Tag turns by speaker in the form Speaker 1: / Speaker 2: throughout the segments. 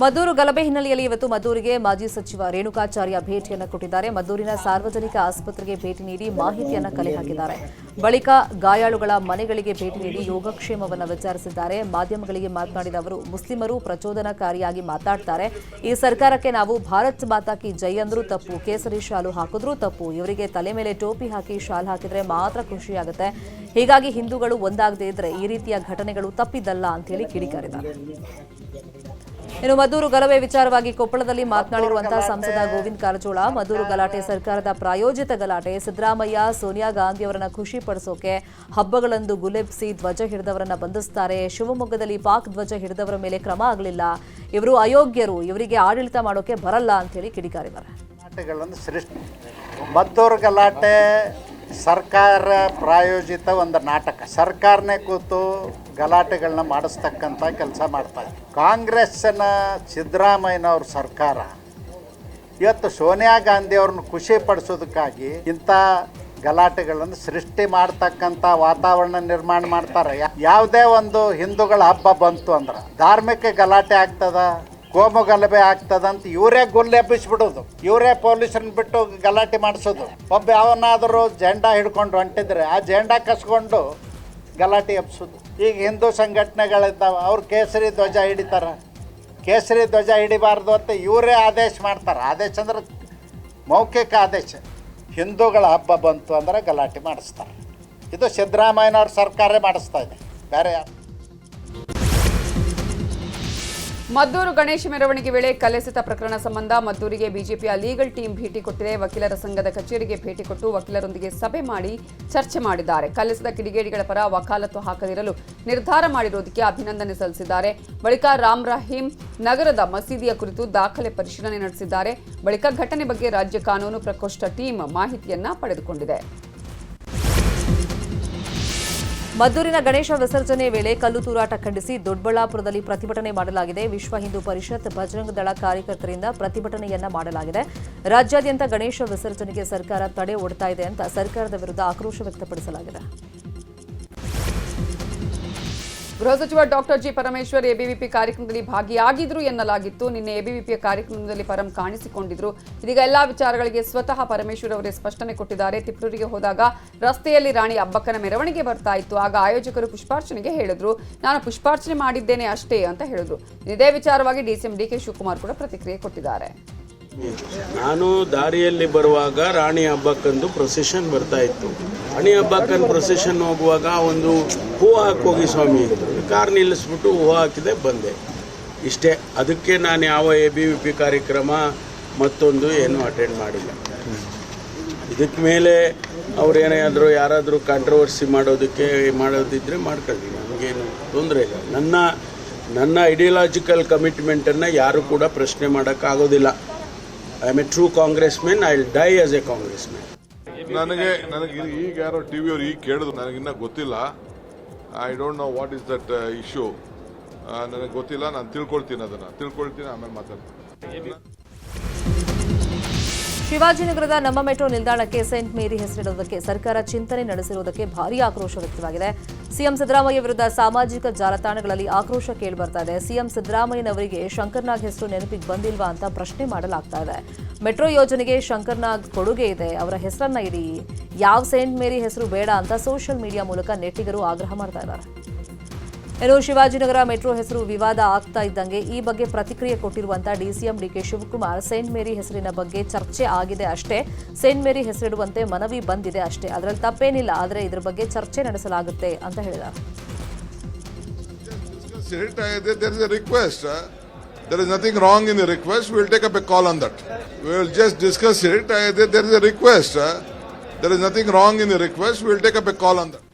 Speaker 1: ಮದ್ದೂರು ಗಲಭೆ ಹಿನ್ನೆಲೆಯಲ್ಲಿ ಇವತ್ತು ಮದ್ದೂರಿಗೆ ಮಾಜಿ ಸಚಿವ ರೇಣುಕಾಚಾರ್ಯ ಭೇಟಿಯನ್ನು ಕೊಟ್ಟಿದ್ದಾರೆ. ಮದ್ದೂರಿನ ಸಾರ್ವಜನಿಕ ಆಸ್ಪತ್ರೆಗೆ ಭೇಟಿ ನೀಡಿ ಮಾಹಿತಿಯನ್ನು ಕಲೆ ಹಾಕಿದ್ದಾರೆ. ಬಳಿಕ ಗಾಯಾಳುಗಳ ಮನೆಗಳಿಗೆ ಭೇಟಿ ನೀಡಿ ಯೋಗಕ್ಷೇಮವನ್ನು ವಿಚಾರಿಸಿದ್ದಾರೆ. ಮಾಧ್ಯಮಗಳಿಗೆ ಮಾತನಾಡಿದ ಅವರು, ಮುಸ್ಲಿಮರು ಪ್ರಚೋದನಕಾರಿಯಾಗಿ ಮಾತಾಡ್ತಾರೆ. ಈ ಸರ್ಕಾರಕ್ಕೆ ನಾವು ಭಾರತ್ ಮಾತಾ ಕಿ ಜೈ ಅಂದ್ರೂ ತಪ್ಪು. ಕೇಸರಿ ಶಾಲು ಹಾಕಿದ್ರೂ ತಪ್ಪು. ಇವರಿಗೆ ತಲೆ ಮೇಲೆ ಟೋಪಿ ಹಾಕಿ ಶಾಲ್ ಹಾಕಿದ್ರೆ ಮಾತ್ರ ಖುಷಿಯಾಗುತ್ತೆ. ಹೀಗಾಗಿ ಹಿಂದೂಗಳು ಒಂದಾಗದೇ ಇದ್ರೆ ಈ ರೀತಿಯ ಘಟನೆಗಳು ತಪ್ಪಿದ್ದಲ್ಲ ಅಂತ ಹೇಳಿ ಕಿಡಿಕಾರಿದ್ದಾರೆ. ಇನ್ನು ಮದ್ದೂರು ಗಲಭೆ ವಿಚಾರವಾಗಿ ಕೊಪ್ಪಳದಲ್ಲಿ ಮಾತನಾಡಿರುವಂತಹ ಸಂಸದ ಗೋವಿಂದ ಕಾರಜೋಳ, ಮದ್ದೂರು ಗಲಾಟೆ ಸರ್ಕಾರದ ಪ್ರಾಯೋಜಿತ ಗಲಾಟೆ, ಸಿದ್ದರಾಮಯ್ಯ, ಸೋನಿಯಾ ಗಾಂಧಿ ಅವರನ್ನ ಖುಷಿ ಪಡಿಸೋಕೆ ಹಬ್ಬಗಳಂದು ಗುಲೆಬ್ಸಿ ಧ್ವಜ ಹಿಡಿದವರನ್ನ ಬಂಧಿಸ್ತಾರೆ. ಶಿವಮೊಗ್ಗದಲ್ಲಿ ಪಾಕ್ ಧ್ವಜ ಹಿಡಿದವರ ಮೇಲೆ ಕ್ರಮ ಆಗಲಿಲ್ಲ. ಇವರು ಅಯೋಗ್ಯರು. ಇವರಿಗೆ ಆಡಳಿತ ಮಾಡೋಕೆ ಬರಲ್ಲ ಅಂತ ಹೇಳಿ ಕಿಡಿಕಾರಿದ್ದಾರೆ.
Speaker 2: ಮದ್ದೂರು ಗಲಾಟೆ ಸರ್ಕಾರ ಪ್ರಾಯೋಜಿತ ಒಂದು ನಾಟಕ. ಸರ್ಕಾರನೇ ಕೂತು ಗಲಾಟೆಗಳನ್ನ ಮಾಡಿಸ್ತಕ್ಕಂಥ ಕೆಲಸ ಮಾಡ್ತಾ ಇದೆ ಕಾಂಗ್ರೆಸ್ಸಿನ ಸಿದ್ದರಾಮಯ್ಯನವ್ರ ಸರ್ಕಾರ ಇವತ್ತು ಸೋನಿಯಾ ಗಾಂಧಿ ಅವ್ರನ್ನ ಖುಷಿ ಪಡಿಸೋದಕ್ಕಾಗಿ ಇಂಥ ಗಲಾಟೆಗಳನ್ನು ಸೃಷ್ಟಿ ಮಾಡ್ತಕ್ಕಂಥ ವಾತಾವರಣ ನಿರ್ಮಾಣ ಮಾಡ್ತಾರೆ. ಯಾವುದೇ ಒಂದು ಹಿಂದೂಗಳ ಹಬ್ಬ ಬಂತು ಅಂದ್ರೆ ಧಾರ್ಮಿಕ ಗಲಾಟೆ ಆಗ್ತದ? ಕೋಮು ಗಲಭೆ ಆಗ್ತದಂತ ಇವರೇ ಗುಲ್ಲೆ ಎಬ್ಬಿಸ್ಬಿಡೋದು ಇವರೇ ಪೊಲೀಸರನ್ನ ಬಿಟ್ಟು ಗಲಾಟೆ ಮಾಡಿಸೋದು. ಒಬ್ಬ ಯಾವನಾದರೂ ಜೆಂಡಾ ಹಿಡ್ಕೊಂಡು ಹೊಂಟಿದ್ರೆ ಆ ಜೆಂಡಾ ಕಸ್ಕೊಂಡು ಗಲಾಟೆ ಎಬ್ಸೋದು. ಈಗ ಹಿಂದೂ ಸಂಘಟನೆಗಳಿದ್ದಾವೆ, ಅವ್ರು ಕೇಸರಿ ಧ್ವಜ ಹಿಡಿತಾರ. ಕೇಸರಿ ಧ್ವಜ ಹಿಡಿಬಾರ್ದು ಅಂತ ಇವರೇ ಆದೇಶ ಮಾಡ್ತಾರೆ. ಆದೇಶ ಅಂದ್ರೆ ಮೌಖಿಕ ಆದೇಶ. ಹಿಂದೂಗಳ ಹಬ್ಬ ಬಂತು ಅಂದ್ರೆ ಗಲಾಟೆ ಮಾಡಿಸ್ತಾರೆ. ಇದು ಸಿದ್ದರಾಮಯ್ಯನವ್ರ ಸರ್ಕಾರ ಮಾಡಿಸ್ತಾ ಇದೆ. ಬೇರೆ ಯಾರು?
Speaker 3: ಮದ್ದೂರು ಗಣೇಶ ಮೆರವಣಿಗೆ ವೇಳೆ ಕಲೆಸೆತ ಪ್ರಕರಣ ಸಂಬಂಧ ಮದ್ದೂರಿಗೆ ಬಿಜೆಪಿಯ ಲೀಗಲ್ ಟೀಮ್ ಭೇಟಿ ಕೊಟ್ಟಿದೆ. ವಕೀಲರ ಸಂಘದ ಕಚೇರಿಗೆ ಭೇಟಿ ಕೊಟ್ಟು ವಕೀಲರೊಂದಿಗೆ ಸಭೆ ಮಾಡಿ ಚರ್ಚೆ ಮಾಡಿದ್ದಾರೆ. ಕಲೆಸದ ಕಿಡಿಗೇಡಿಗಳ ಪರ ವಕಾಲತ್ತು ಹಾಕದಿರಲು ನಿರ್ಧಾರ ಮಾಡಿರುವುದಕ್ಕೆ ಅಭಿನಂದನೆ ಸಲ್ಲಿಸಿದ್ದಾರೆ. ಬಳಿಕ ರಾಮ್ ರಹೀಂ ನಗರದ ಮಸೀದಿಯ ಕುರಿತು ದಾಖಲೆ ಪರಿಶೀಲನೆ ನಡೆಸಿದ್ದಾರೆ. ಬಳಿಕ ಘಟನೆ ಬಗ್ಗೆ ರಾಜ್ಯ ಕಾನೂನು ಪ್ರಕೋಷ್ಠ ಟೀಮ್ ಮಾಹಿತಿಯನ್ನ ಪಡೆದುಕೊಂಡಿದೆ.
Speaker 1: ಮದ್ದೂರಿನ ಗಣೇಶ ವಿಸರ್ಜನೆ ವೇಳೆ ಕಲ್ಲು ತೂರಾಟ ಖಂಡಿಸಿ ದೊಡ್ಡಬಳ್ಳಾಪುರದಲ್ಲಿ ಪ್ರತಿಭಟನೆ ಮಾಡಲಾಗಿದೆ. ವಿಶ್ವ ಹಿಂದೂ ಪರಿಷತ್ ಬಜರಂಗ ದಳ ಕಾರ್ಯಕರ್ತರಿಂದ ಪ್ರತಿಭಟನೆಯನ್ನ ಮಾಡಲಾಗಿದೆ. ರಾಜ್ಯಾದ್ಯಂತ ಗಣೇಶ ವಿಸರ್ಜನೆಗೆ ಸರ್ಕಾರ ತಡೆ ಒಡ್ತಾ ಇದೆ ಅಂತ ಸರ್ಕಾರದ ವಿರುದ್ಧ ಆಕ್ರೋಶ ವ್ಯಕ್ತಪಡಿಸಲಾಗಿದೆ.
Speaker 3: ಗೃಹ ಸಚಿವ ಡಾಕ್ಟರ್ ಜಿ ಪರಮೇಶ್ವರ್ ಎಬಿವಿಪಿ ಕಾರ್ಯಕ್ರಮದಲ್ಲಿ ಭಾಗಿಯಾಗಿದ್ರು ಎನ್ನಲಾಗಿತ್ತು. ನಿನ್ನೆ ಎಬಿವಿಪಿಯ ಕಾರ್ಯಕ್ರಮದಲ್ಲಿ ಪರಂ ಕಾಣಿಸಿಕೊಂಡಿದ್ರು. ಇದೀಗ ಎಲ್ಲಾ ವಿಚಾರಗಳಿಗೆ ಸ್ವತಃ ಪರಮೇಶ್ವರ್ ಅವರೇ ಸ್ಪಷ್ಟನೆ ಕೊಟ್ಟಿದ್ದಾರೆ. ತಿಪ್ರೂರಿಗೆ ಹೋದಾಗ ರಸ್ತೆಯಲ್ಲಿ ರಾಣಿ ಅಬ್ಬಕ್ಕನ ಮೆರವಣಿಗೆ ಬರ್ತಾ ಇತ್ತು. ಆಗ ಆಯೋಜಕರು ಪುಷ್ಪಾರ್ಚನೆಗೆ ಹೇಳಿದ್ರು. ನಾನು ಪುಷ್ಪಾರ್ಚನೆ ಮಾಡಿದ್ದೇನೆ ಅಷ್ಟೇ ಅಂತ ಹೇಳಿದ್ರು. ಇದೇ ವಿಚಾರವಾಗಿ ಡಿಸಿಎಂ ಡಿಕೆ ಶಿವಕುಮಾರ್ ಕೂಡ ಪ್ರತಿಕ್ರಿಯೆ ಕೊಟ್ಟಿದ್ದಾರೆ.
Speaker 4: ನಾನು ದಾರಿಯಲ್ಲಿ ಬರುವಾಗ ರಾಣಿ ಹಬ್ಬಕ್ಕಂದು ಪ್ರೊಸೆಷನ್ ಬರ್ತಾ ಇತ್ತು. ರಾಣಿ ಹಬ್ಬಕ್ಕನ್ ಪ್ರೊಸೆಷನ್ ಹೋಗುವಾಗ ಒಂದು ಹೂ ಹಾಕೋಗಿ ಸ್ವಾಮಿ ಇತ್ತು ಕಾರ್ ನಿಲ್ಲಿಸ್ಬಿಟ್ಟು ಹೂ ಹಾಕಿದೆ, ಬಂದೆ. ಇಷ್ಟೇ, ಅದಕ್ಕೆ ನಾನು ಯಾವ ಎ ಬಿ ವಿ ಪಿ ಕಾರ್ಯಕ್ರಮ ಮತ್ತೊಂದು ಏನೂ ಅಟೆಂಡ್ ಮಾಡಿಲ್ಲ. ಇದಕ್ಕೆ ಮೇಲೆ ಅವ್ರೇನಾದರೂ ಯಾರಾದರೂ ಕಾಂಟ್ರವರ್ಸಿ ಮಾಡೋದಕ್ಕೆ ಮಾಡೋದಿದ್ರೆ ಮಾಡ್ಕೊಳ್ಳಿ ನನಗೇನು ತೊಂದರೆ ಇಲ್ಲ. ನನ್ನ ನನ್ನ ಐಡಿಯಾಲಜಿಕಲ್ ಕಮಿಟ್ಮೆಂಟನ್ನು ಯಾರು ಕೂಡ ಪ್ರಶ್ನೆ ಮಾಡೋಕ್ಕಾಗೋದಿಲ್ಲ. I am a true Congress men I will die as a Congress men
Speaker 5: ನನಗೆ ನನಗೆ ಈಗ ಯಾರೋ ಟಿ ವಿಯವ್ರು ಈಗ ಕೇಳಿದ್ರು, ನನಗಿನ್ನ ಗೊತ್ತಿಲ್ಲ. I don't know what is that issue ನನಗೆ ಗೊತ್ತಿಲ್ಲ, ನಾನು ತಿಳ್ಕೊಳ್ತೀನಿ ಅದನ್ನು. ತಿಳ್ಕೊಳ್ತೀನಿ, ಆಮೇಲೆ ಮಾತಾಡ್ತೀನಿ.
Speaker 1: ಶಿವಾಜಿನಗರದ ನಮ್ಮ ಮೆಟ್ರೋ ನಿಲ್ದಾಣಕ್ಕೆ ಸೆಂಟ್ ಮೇರಿ ಹೆಸರಿಡುವುದಕ್ಕೆ ಸರ್ಕಾರ ಚಿಂತನೆ ನಡೆಸಿರುವುದಕ್ಕೆ ಭಾರೀ ಆಕ್ರೋಶ ವ್ಯಕ್ತವಾಗಿದೆ. ಸಿಎಂ ಸಿದ್ದರಾಮಯ್ಯ ವಿರುದ್ಧ ಸಾಮಾಜಿಕ ಜಾಲತಾಣಗಳಲ್ಲಿ ಆಕ್ರೋಶ ಕೇಳಿಬರ್ತಾ ಇದೆ. ಸಿಎಂ ಸಿದ್ದರಾಮಯ್ಯನವರಿಗೆ ಶಂಕರ್ನಾಗ್ ಹೆಸರು ನೆನಪಿಗೆ ಬಂದಿಲ್ವಾ ಅಂತ ಪ್ರಶ್ನೆ ಮಾಡಲಾಗ್ತಾ ಇದೆ. ಮೆಟ್ರೋ ಯೋಜನೆಗೆ ಶಂಕರ್ನಾಗ್ ಕೊಡುಗೆ ಇದೆ. ಅವರ ಹೆಸರನ್ನ ಇಡಿ. ಯಾವ ಸೆಂಟ್ ಮೇರಿ ಹೆಸರು ಬೇಡ ಅಂತ ಸೋಷಿಯಲ್ ಮೀಡಿಯಾ ಮೂಲಕ ನೆಟ್ಟಿಗರು ಆಗ್ರಹ ಮಾಡ್ತಾ ಇದ್ದಾರೆ. ಇನ್ನು ಶಿವಾಜಿನಗರ ಮೆಟ್ರೋ ಹೆಸರು ವಿವಾದ ಆಗ್ತಾ ಇದ್ದಂಗೆ ಈ ಬಗ್ಗೆ ಪ್ರತಿಕ್ರಿಯೆ ಕೊಟ್ಟಿರುವಂತಹ DCM D K Shivakumar saint Mary ಹೆಸರಿನ ಬಗ್ಗೆ ಚರ್ಚೆ ಆಗಿದೆ ಅಷ್ಟೇ ಸೇಂಟ್ ಮೇರಿ ಹೆಸರಿಡುವಂತೆ ಮನವಿ ಬಂದಿದೆ ಅಷ್ಟೇ ಅದರಲ್ಲಿ ತಪ್ಪೇನಿಲ್ಲ ಆದರೆ ಇದರ ಬಗ್ಗೆ ಚರ್ಚೆ ನಡೆಸಲಾಗುತ್ತೆ ಅಂತ ಹೇಳಿದ
Speaker 5: Discuss it. I- there- is uh, nothing wrong in the request. We will take up a call on that. We will just discuss it. There is a request. uh, There is nothing wrong in the request. We will take up a call on that.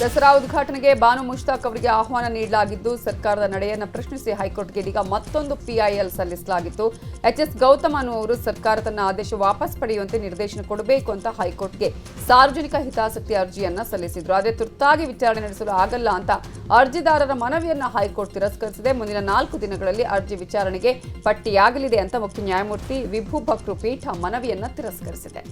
Speaker 3: Dasara ಉದ್ಘಾಟನೆಗೆ ಬಾನು ಮುಷ್ತಾಕ್ ಅವರಿಗೆ ಆಹ್ವಾನ ನೀಡಲಾಗಿದ್ದು, ಸರ್ಕಾರದ ನಡೆಯನ್ನು ಪ್ರಶ್ನಿಸಿ ಹೈಕೋರ್ಟ್ಗೆ ಇದೀಗ ಮತ್ತೊಂದು ಪಿಐಎಲ್ ಸಲ್ಲಿಸಲಾಗಿತ್ತು. ಎಚ್ ಎಸ್ ಗೌತಮ್ ಅನ್ನುವರು ಸರ್ಕಾರ ತನ್ನ ಆದೇಶ ವಾಪಸ್ ಪಡೆಯುವಂತೆ ನಿರ್ದೇಶನ ಕೊಡಬೇಕು ಅಂತ ಹೈಕೋರ್ಟ್ಗೆ ಸಾರ್ವಜನಿಕ ಹಿತಾಸಕ್ತಿ ಅರ್ಜಿಯನ್ನ ಸಲ್ಲಿಸಿದ್ರು. ಅದೇ ತುರ್ತಾಗಿ ವಿಚಾರಣೆ ನಡೆಸಲು ಆಗಲ್ಲ ಅಂತ ಅರ್ಜಿದಾರರ ಮನವಿಯನ್ನ ಹೈಕೋರ್ಟ್ ತಿರಸ್ಕರಿಸಿದೆ. ಮುಂದಿನ ನಾಲ್ಕು ದಿನಗಳಲ್ಲಿ ಅರ್ಜಿ ವಿಚಾರಣೆಗೆ ಪಟ್ಟಿಯಾಗಲಿದೆ ಅಂತ ಮುಖ್ಯ ನ್ಯಾಯಮೂರ್ತಿ ವಿಭು ಭಕ್ರು ಪೀಠ ಮನವಿಯನ್ನ ತಿರಸ್ಕರಿಸಿದೆ.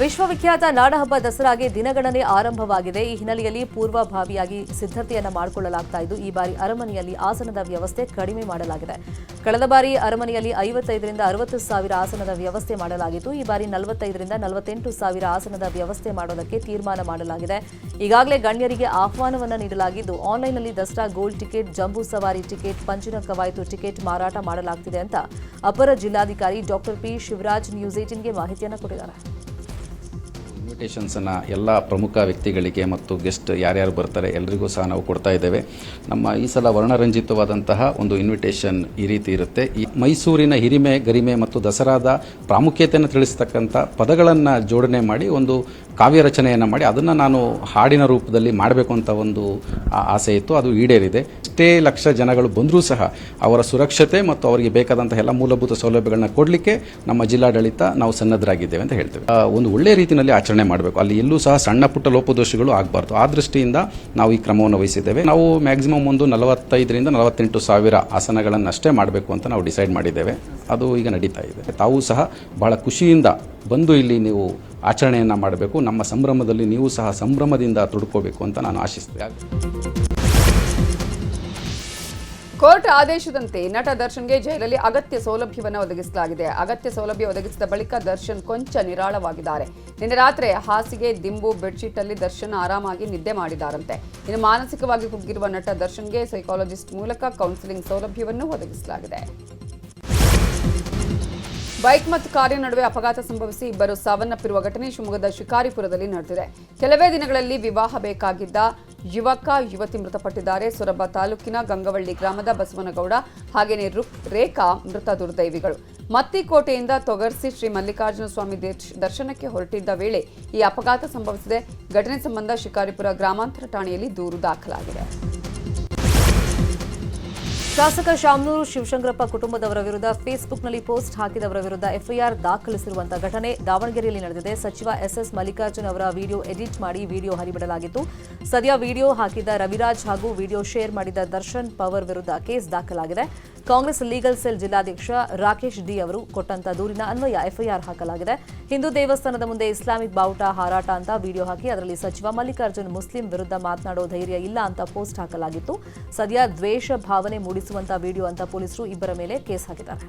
Speaker 1: ವಿಶ್ವವಿಖ್ಯಾತ ನಾಡಹಬ್ಬ ದಸರಾಗೆ ದಿನಗಣನೆ ಆರಂಭವಾಗಿದೆ. ಈ ಹಿನ್ನೆಲೆಯಲ್ಲಿ ಪೂರ್ವಭಾವಿಯಾಗಿ ಸಿದ್ಧತೆಯನ್ನು ಮಾಡಿಕೊಳ್ಳಲಾಗ್ತಾ ಇದ್ದು, ಈ ಬಾರಿ ಅರಮನೆಯಲ್ಲಿ ಆಸನದ ವ್ಯವಸ್ಥೆ ಕಡಿಮೆ ಮಾಡಲಾಗಿದೆ. ಕಳೆದ ಬಾರಿ ಅರಮನೆಯಲ್ಲಿ ಐವತ್ತೈದರಿಂದ ಅರವತ್ತು ಸಾವಿರ ಆಸನದ ವ್ಯವಸ್ಥೆ ಮಾಡಲಾಗಿತ್ತು. ಈ ಬಾರಿ ನಲವತ್ತೈದರಿಂದ ನಲವತ್ತೆಂಟು ಸಾವಿರ ಆಸನದ ವ್ಯವಸ್ಥೆ ಮಾಡೋದಕ್ಕೆ ತೀರ್ಮಾನ ಮಾಡಲಾಗಿದೆ. ಈಗಾಗಲೇ ಗಣ್ಯರಿಗೆ ಆಹ್ವಾನವನ್ನು ನೀಡಲಾಗಿದ್ದು, ಆನ್ಲೈನ್ನಲ್ಲಿ ದಸರಾ ಗೋಲ್ಡ್ ಟಿಕೆಟ್, ಜಂಬೂ ಸವಾರಿ ಟಿಕೆಟ್ ಪಂಚಿನ ಕವಾಯಿತು ಟಿಕೆಟ್ ಮಾರಾಟ ಮಾಡಲಾಗ್ತಿದೆ ಅಂತ ಅಪರ ಜಿಲ್ಲಾಧಿಕಾರಿ ಡಾಕ್ಟರ್ ಪಿ ಶಿವರಾಜ್ ನ್ಯೂಸ್ ಏಟಿನ್ಗೆ ಮಾಹಿತಿಯನ್ನು ಕೊಟ್ಟಿದ್ದಾರೆ.
Speaker 6: ಇನ್ವಿಟೇಷನ್ಸನ್ನು ಎಲ್ಲ ಪ್ರಮುಖ ವ್ಯಕ್ತಿಗಳಿಗೆ ಮತ್ತು ಗೆಸ್ಟ್ ಯಾರ್ಯಾರು ಬರ್ತಾರೆ ಎಲ್ಲರಿಗೂ ಸಹ ನಾವು ಕೊಡ್ತಾ ಇದ್ದೇವೆ. ನಮ್ಮ ಈ ಸಲ ವರ್ಣರಂಜಿತವಾದಂತಹ ಒಂದು ಇನ್ವಿಟೇಷನ್ ಈ ರೀತಿ ಇರುತ್ತೆ. ಈ ಮೈಸೂರಿನ ಹಿರಿಮೆ, ಗರಿಮೆ ಮತ್ತು ದಸರಾದ ಪ್ರಾಮುಖ್ಯತೆಯನ್ನು ತಿಳಿಸ್ತಕ್ಕಂಥ ಪದಗಳನ್ನು ಜೋಡಣೆ ಮಾಡಿ ಒಂದು ಕಾವ್ಯ ರಚನೆಯನ್ನು ಮಾಡಿ ಅದನ್ನು ನಾನು ಹಾಡಿನ ರೂಪದಲ್ಲಿ ಮಾಡಬೇಕು ಅಂತ ಒಂದು ಆಸೆ ಇತ್ತು. ಅದು ಈಡೇರಿದೆ. ಎಷ್ಟೇ ಲಕ್ಷ ಜನಗಳು ಬಂದರೂ ಸಹ ಅವರ ಸುರಕ್ಷತೆ ಮತ್ತು ಅವರಿಗೆ ಬೇಕಾದಂತಹ ಎಲ್ಲ ಮೂಲಭೂತ ಸೌಲಭ್ಯಗಳನ್ನ ಕೊಡಲಿಕ್ಕೆ ನಮ್ಮ ಜಿಲ್ಲಾಡಳಿತ ನಾವು ಸನ್ನದ್ಧರಾಗಿದ್ದೇವೆ ಅಂತ ಹೇಳ್ತೇವೆ. ಒಂದು ಒಳ್ಳೆಯ ರೀತಿಯಲ್ಲಿ ಆಚರಣೆ ಮಾಡಬೇಕು. ಅಲ್ಲಿ ಎಲ್ಲೂ ಸಹ ಸಣ್ಣ ಪುಟ್ಟ ಲೋಪದೋಷಗಳು ಆಗಬಾರ್ದು. ಆ ದೃಷ್ಟಿಯಿಂದ ನಾವು ಈ ಕ್ರಮವನ್ನು ವಹಿಸಿದ್ದೇವೆ. ನಾವು ಮ್ಯಾಕ್ಸಿಮಮ್ ಒಂದು ನಲವತ್ತೈದರಿಂದ ನಲವತ್ತೆಂಟು ಸಾವಿರ ಆಸನಗಳನ್ನು ಅಷ್ಟೇ ಮಾಡಬೇಕು ಅಂತ ನಾವು ಡಿಸೈಡ್ ಮಾಡಿದ್ದೇವೆ. ಅದು ಈಗ ನಡೀತಾ ಇದೆ. ತಾವು ಸಹ ಬಹಳ ಖುಷಿಯಿಂದ ಬಂದು ಇಲ್ಲಿ ನೀವು ಆಚರಣೆಯನ್ನು ಮಾಡಬೇಕು. ನಮ್ಮ ಸಂಭ್ರಮದಲ್ಲಿ ನೀವು ಸಹ ಸಂಭ್ರಮದಿಂದ ತುಡ್ಕೋಬೇಕು ಅಂತ ನಾನು ಆಶಿಸ್ತೇನೆ
Speaker 3: ಕೋರ್ಟ್ ಆದೇಶದಂತೆ ನಟ ದರ್ಶನ್ಗೆ ಜೈಲಲ್ಲಿ ಅಗತ್ಯ ಸೌಲಭ್ಯವನ್ನು ಒದಗಿಸಲಾಗಿದೆ. ಅಗತ್ಯ ಸೌಲಭ್ಯ ಒದಗಿಸಿದ ಬಳಿಕ ದರ್ಶನ್ ಕೊಂಚ ನಿರಾಳವಾಗಿದ್ದಾರೆ. ನಿನ್ನೆ ರಾತ್ರಿ ಹಾಸಿಗೆ, ದಿಂಬು ಬೆಡ್ಶೀಟ್ ಅಲ್ಲಿ ದರ್ಶನ್ ಆರಾಮಾಗಿ ನಿದ್ದೆ ಮಾಡಿದಾರಂತೆ. ಇನ್ನು ಮಾನಸಿಕವಾಗಿ ಕುಗ್ಗಿರುವ ನಟ ದರ್ಶನ್ಗೆ ಸೈಕಾಲಜಿಸ್ಟ್ ಮೂಲಕ ಕೌನ್ಸಿಲಿಂಗ್ ಸೌಲಭ್ಯವನ್ನು ಒದಗಿಸಲಾಗಿದೆ. ಬೈಕ್ ಮತ್ತು ಕಾರಿನ ನಡುವೆ ಅಪಘಾತ ಸಂಭವಿಸಿ ಇಬ್ಬರು ಸಾವನ್ನಪ್ಪಿರುವ ಘಟನೆ ಶಿವಮೊಗ್ಗದ ಶಿಕಾರಿಪುರದಲ್ಲಿ ನಡೆದಿದೆ. ಕೆಲವೇ ದಿನಗಳಲ್ಲಿ ವಿವಾಹ ಬೇಕಾಗಿದ್ದ ಯುವಕ, ಯುವತಿ ಮೃತಪಟ್ಟಿದ್ದಾರೆ. ಸೊರಬ ತಾಲೂಕಿನ ಗಂಗವಳ್ಳಿ ಗ್ರಾಮದ ಬಸವನಗೌಡ ಹಾಗೆಯೇ ರುಕ್ ರೇಖಾ ಮೃತ ದುರ್ದೈವಿಗಳು. ಮತ್ತಿಕೋಟೆಯಿಂದ ತೊಗರ್ಸಿ ಶ್ರೀ ಮಲ್ಲಿಕಾರ್ಜುನ ಸ್ವಾಮಿ ದೇರ್ಶ್- ದರ್ಶನಕ್ಕೆ ಹೊರಟಿದ್ದ ವೇಳೆ ಈ ಅಪಘಾತ ಸಂಭವಿಸಿದೆ. ಘಟನೆ ಸಂಬಂಧ ಶಿಕಾರಿಪುರ ಗ್ರಾಮಾಂತರ ಠಾಣೆಯಲ್ಲಿ ದೂರು ದಾಖಲಾಗಿದೆ.
Speaker 1: ಶಾಸಕ ಶಾಮನೂರು ಶಿವಶಂಕರಪ್ಪ ಕುಟುಂಬದವರ ವಿರುದ್ಧ ಫೇಸ್ಬುಕ್ನಲ್ಲಿ ಪೋಸ್ಟ್ ಹಾಕಿದವರ ವಿರುದ್ಧ ಎಫ್ಐಆರ್ ದಾಖಲಿಸಿರುವಂತಹ ಘಟನೆ ದಾವಣಗೆರೆಯಲ್ಲಿ ನಡೆದಿದೆ. ಸಚಿವ ಎಸ್ಎಸ್ ಮಲ್ಲಿಕಾರ್ಜುನ್ ಅವರ ವಿಡಿಯೋ ಎಡಿಟ್ ಮಾಡಿ ವಿಡಿಯೋ ಹರಿಬಿಡಲಾಗಿತ್ತು. ಸದ್ಯ ವಿಡಿಯೋ ಹಾಕಿದ ರವಿರಾಜ್ ಹಾಗೂ ವಿಡಿಯೋ ಶೇರ್ ಮಾಡಿದ ದರ್ಶನ್ ಪವರ್ ವಿರುದ್ಧ ಕೇಸ್ ದಾಖಲಾಗಿದೆ. ಕಾಂಗ್ರೆಸ್ ಲೀಗಲ್ ಸೆಲ್ ಜಿಲ್ಲಾಧ್ಯಕ್ಷ ರಾಕೇಶ್ ಡಿ ಅವರು ಕೊಟ್ಟಂತ ದೂರಿನ ಅನ್ವಯ ಎಫ್ಐಆರ್ ಹಾಕಲಾಗಿದೆ. ಹಿಂದೂ ದೇವಸ್ಥಾನದ ಮುಂದೆ ಇಸ್ಲಾಮಿಕ್ ಬಾವುಟ ಹಾರಾಟ ಅಂತ ವಿಡಿಯೋ ಹಾಕಿ ಅದರಲ್ಲಿ ಸಚಿವ ಮಲ್ಲಿಕಾರ್ಜುನ್ ಮುಸ್ಲಿಂ ವಿರುದ್ಧ ಮಾತನಾಡೋ ಧೈರ್ಯ ಇಲ್ಲ ಅಂತ ಪೋಸ್ಟ್ ಹಾಕಲಾಗಿತ್ತು. ಸದ್ಯ ದ್ವೇಷ ಭಾವನೆ ಮೂಡಿಸುವಂತ ವಿಡಿಯೋ ಅಂತ ಪೊಲೀಸರು ಇಬ್ಬರ ಮೇಲೆ ಕೇಸ್ ಹಾಕಿದ್ದಾರೆ.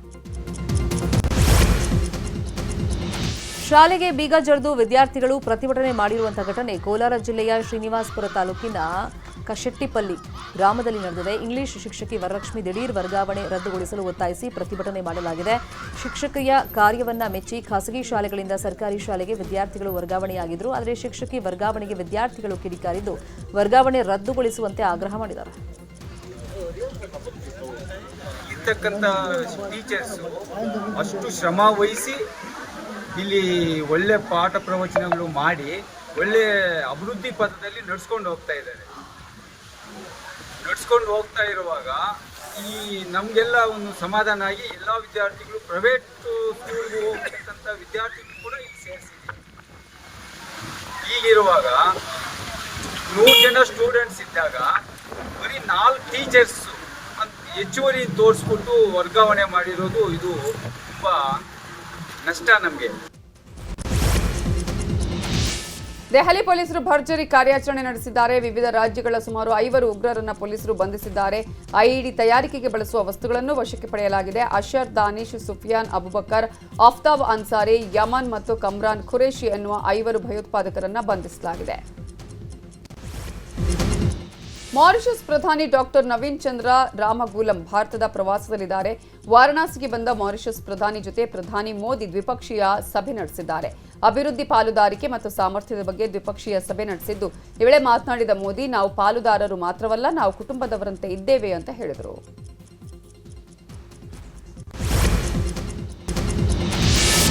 Speaker 1: ಶಾಲೆಗೆ ಬೀಗ ಜಡಿದು ವಿದ್ಯಾರ್ಥಿಗಳು ಪ್ರತಿಭಟನೆ ಮಾಡಿರುವಂತಹ ಘಟನೆ ಕೋಲಾರ ಜಿಲ್ಲೆಯ ಶ್ರೀನಿವಾಸ್ಪುರ ತಾಲೂಕಿನ ಕಶೆಟ್ಟಿಪಲ್ಲಿ ಗ್ರಾಮದಲ್ಲಿ ನಡೆದಿದೆ. ಇಂಗ್ಲಿಷ್ ಶಿಕ್ಷಕಿ ವರಲಕ್ಷ್ಮಿ ದಿಢೀರ್ ವರ್ಗಾವಣೆ ರದ್ದುಗೊಳಿಸಲು ಒತ್ತಾಯಿಸಿ ಪ್ರತಿಭಟನೆ ಮಾಡಲಾಗಿದೆ. ಶಿಕ್ಷಕಿಯ ಕಾರ್ಯವನ್ನ ಮೆಚ್ಚಿ ಖಾಸಗಿ ಶಾಲೆಗಳಿಂದ ಸರ್ಕಾರಿ ಶಾಲೆಗೆ ವಿದ್ಯಾರ್ಥಿಗಳು ವರ್ಗಾವಣೆಯಾಗಿದ್ರು ಆದರೆ ಶಿಕ್ಷಕಿ ವರ್ಗಾವಣೆಗೆ ವಿದ್ಯಾರ್ಥಿಗಳು ಕಿಡಿಕಾರಿದ್ದು, ವರ್ಗಾವಣೆ ರದ್ದುಗೊಳಿಸುವಂತೆ ಆಗ್ರಹ ಮಾಡಿದ್ದಾರೆ.
Speaker 7: ಇರ್ತಕ್ಕಂಥ ಟೀಚರ್ಸು ಅಷ್ಟು ಶ್ರಮ ವಹಿಸಿ ಇಲ್ಲಿ ಒಳ್ಳೆ ಪಾಠ ಪ್ರವಚನಗಳು ಮಾಡಿ ಒಳ್ಳೆ ಅಭಿವೃದ್ಧಿ ಪಥದಲ್ಲಿ ನಡ್ಸ್ಕೊಂಡು ಹೋಗ್ತಾ ಇದ್ದಾರೆ. ನಡ್ಸ್ಕೊಂಡು ಹೋಗ್ತಾ ಇರುವಾಗ ಈ ನಮಗೆಲ್ಲ ಒಂದು ಸಮಾಧಾನ ಆಗಿ ಎಲ್ಲ ವಿದ್ಯಾರ್ಥಿಗಳು ಪ್ರೈವೇಟ್ ಸ್ಕೂಲ್ಗೆ ಹೋಗ್ತಕ್ಕಂಥ ವಿದ್ಯಾರ್ಥಿಗಳು ಕೂಡ ಇಲ್ಲಿ ಸೇರಿಸಿದೆ ಈಗಿರುವಾಗ ನೂರು ಜನ ಸ್ಟೂಡೆಂಟ್ಸ್ ಇದ್ದಾಗ ಬರೀ ನಾಲ್ಕು ಟೀಚರ್ಸ್ ಹೆಚ್ಚುವರಿ ತೋರಿಸ್ಬಿಟ್ಟು ವರ್ಗಾವಣೆ ಮಾಡಿರೋದು ಇದು ತುಂಬ ನಷ್ಟ ನಮಗೆ.
Speaker 3: ದೆಹಲಿ ಪೊಲೀಸರು ಭರ್ಜರಿ ಕಾರ್ಯಾಚರಣೆ ನಡೆಸಿದ್ದಾರೆ. ವಿವಿಧ ರಾಜ್ಯಗಳ ಸುಮಾರು ಐವರು ಉಗ್ರರನ್ನ ಪೊಲೀಸರು ಬಂಧಿಸಿದ್ದಾರೆ. ಐಇಡಿ ತಯಾರಿಕೆಗೆ ಬಳಸುವ ವಸ್ತುಗಳನ್ನು ವಶಕ್ಕೆ ಪಡೆಯಲಾಗಿದೆ. ಅಶರ್, ದಾನಿಶ್, ಸುಫಿಯಾನ್, ಅಬುಬಕರ್, ಆಫ್ತಾಬ್ ಅನ್ಸಾರಿ, ಯಮನ್ ಮತ್ತು ಕಮ್ರಾನ್ ಖುರೇಶಿ ಎನ್ನುವ ಐವರು ಭಯೋತ್ಪಾದಕರನ್ನ ಬಂಧಿಸಲಾಗಿದೆ. ಮಾರಿಷಸ್ ಪ್ರಧಾನಿ ಡಾಕ್ಟರ್ ನವೀನ್ ಚಂದ್ರ ರಾಮಗೂಲಂ ಭಾರತದ ಪ್ರವಾಸದಲ್ಲಿದ್ದಾರೆ. ವಾರಣಾಸಿಗೆ ಬಂದ ಮಾರಿಷಸ್ ಪ್ರಧಾನಿ ಜೊತೆ ಪ್ರಧಾನಿ ಮೋದಿ ದ್ವಿಪಕ್ಷೀಯ ಸಭೆ ನಡೆಸಿದ್ದಾರೆ. ಅಭಿವೃದ್ಧಿ ಪಾಲುದಾರಿಕೆ ಮತ್ತು ಸಾಮರ್ಥ್ಯದ ಬಗ್ಗೆ ದ್ವಿಪಕ್ಷೀಯ ಸಭೆ ನಡೆಸಿದ್ದು, ಈ ವೇಳೆ ಮಾತನಾಡಿದ ಮೋದಿ, ನಾವು ಪಾಲುದಾರರು ಮಾತ್ರವಲ್ಲ, ನಾವು ಕುಟುಂಬದವರಂತೆ ಇದ್ದೇವೆ ಅಂತ ಹೇಳಿದರು.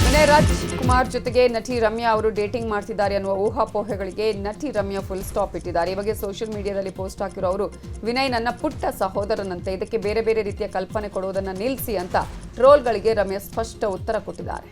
Speaker 3: ವಿನಯ್ ರಾಜ್ ಕುಮಾರ್ ಜೊತೆಗೆ ನಟಿ ರಮ್ಯಾ ಅವರು ಡೇಟಿಂಗ್ ಮಾಡ್ತಿದ್ದಾರೆ ಅನ್ನುವ ಊಹಾಪೋಹೆಗಳಿಗೆ ನಟಿ ರಮ್ಯಾ ಫುಲ್ ಸ್ಟಾಪ್ ಇಟ್ಟಿದ್ದಾರೆ. ಈ ಬಗ್ಗೆ ಸೋಷಿಯಲ್ ಮೀಡಿಯಾದಲ್ಲಿ ಪೋಸ್ಟ್ ಹಾಕಿರೋ ಅವರು, ವಿನಯ್ ನನ್ನ ಪುಟ್ಟ ಸಹೋದರನಂತೆ, ಇದಕ್ಕೆ ಬೇರೆ ಬೇರೆ ರೀತಿಯ ಕಲ್ಪನೆ ಕೊಡುವುದನ್ನು ನಿಲ್ಲಿಸಿ ಅಂತ ಟ್ರೋಲ್ಗಳಿಗೆ ರಮ್ಯಾ ಸ್ಪಷ್ಟ ಉತ್ತರ ಕೊಟ್ಟಿದ್ದಾರೆ.